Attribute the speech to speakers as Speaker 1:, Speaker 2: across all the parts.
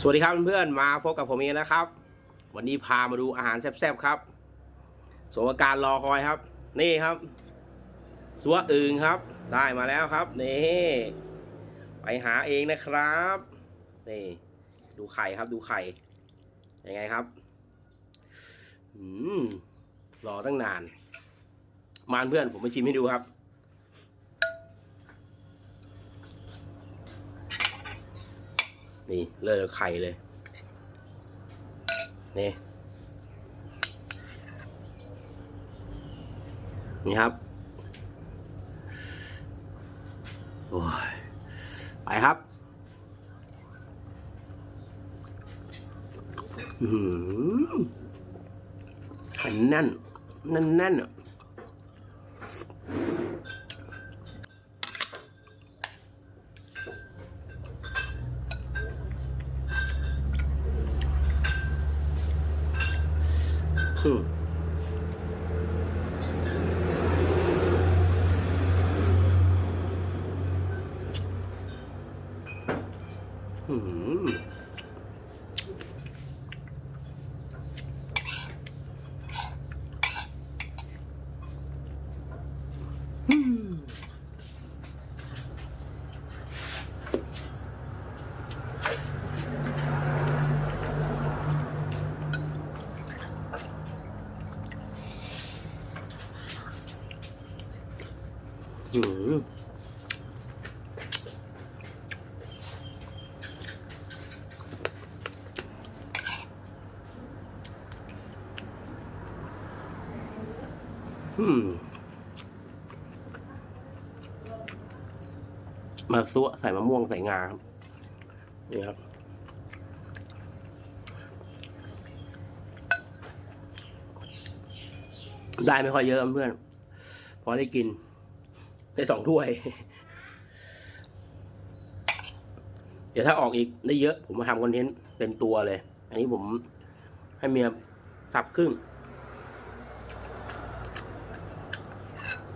Speaker 1: สวัสดีครับเพื่อนๆมาพบกับผมเองนะครับ วันนี้พามาดูอาหารแซ่บๆครับสมการรอคอยครับ นี่ครับสัวอึงครับ ได้มาแล้วครับนี่ไปหาเองนะครับนี่ดูไข่ครับดูไข่ยังไงครับอืมรอตั้งนาน มาเพื่อนผมมาชิมให้ดูครับ นี่เลิกไข่เลย นี่ นี่ครับ โอ้ย ไปครับ อือหือไข่แน่น แน่นแน่นอะ อืมอืมอืม อือมมาซัวใส่มะม่วงใส่งาครับนี่ครับได้ไม่ค่อยเยอะเพื่อน พอได้กิน ได้สองถ้วย เดี๋ยวถ้าออกอีกได้เยอะ ผมมาทำคอนเทนต์เป็นตัวเลย อันนี้ผมให้เมียสับครึ่ง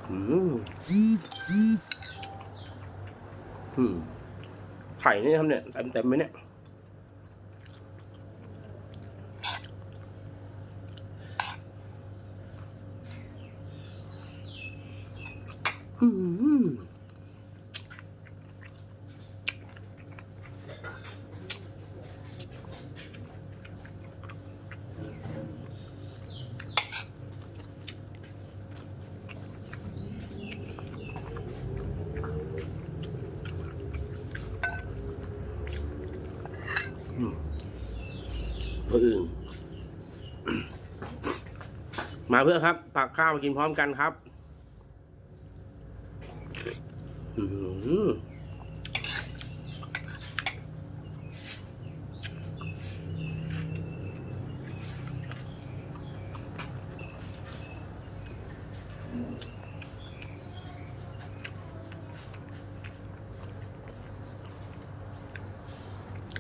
Speaker 1: อืมอืมไข่นี่ครับเนี่ยเต็มเต็มไหมเนี่ย อืมอืม ตัวอื่น มาเพื่อครับปักข้าวมากินพร้อมกันครับ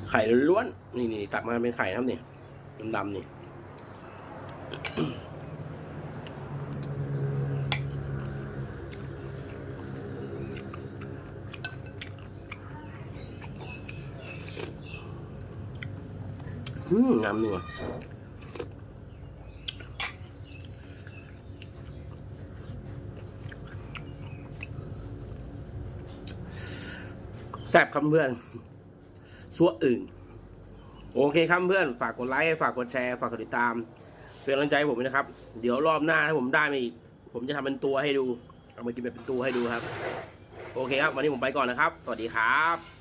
Speaker 1: ไข่ล้วนๆนี่นี่ตักมาเป็นไข่นะครับเนี่ย ดำๆนี่อืมงามนี่ว่ะแซ่บครับเพื่อนสัวอื่น โอเคครับเพื่อนฝากกดไลค์ฝากกดแชร์ฝากกดติดตามเป็นกำลังใจให้ผมนะครับ เดี๋ยวรอบหน้าถ้าผมได้มาอีก ผมจะทำเป็นตัวให้ดู เอามากินแบบเป็นตัวให้ดูครับ โอเคครับ วันนี้ผมไปก่อนนะครับ สวัสดีครับ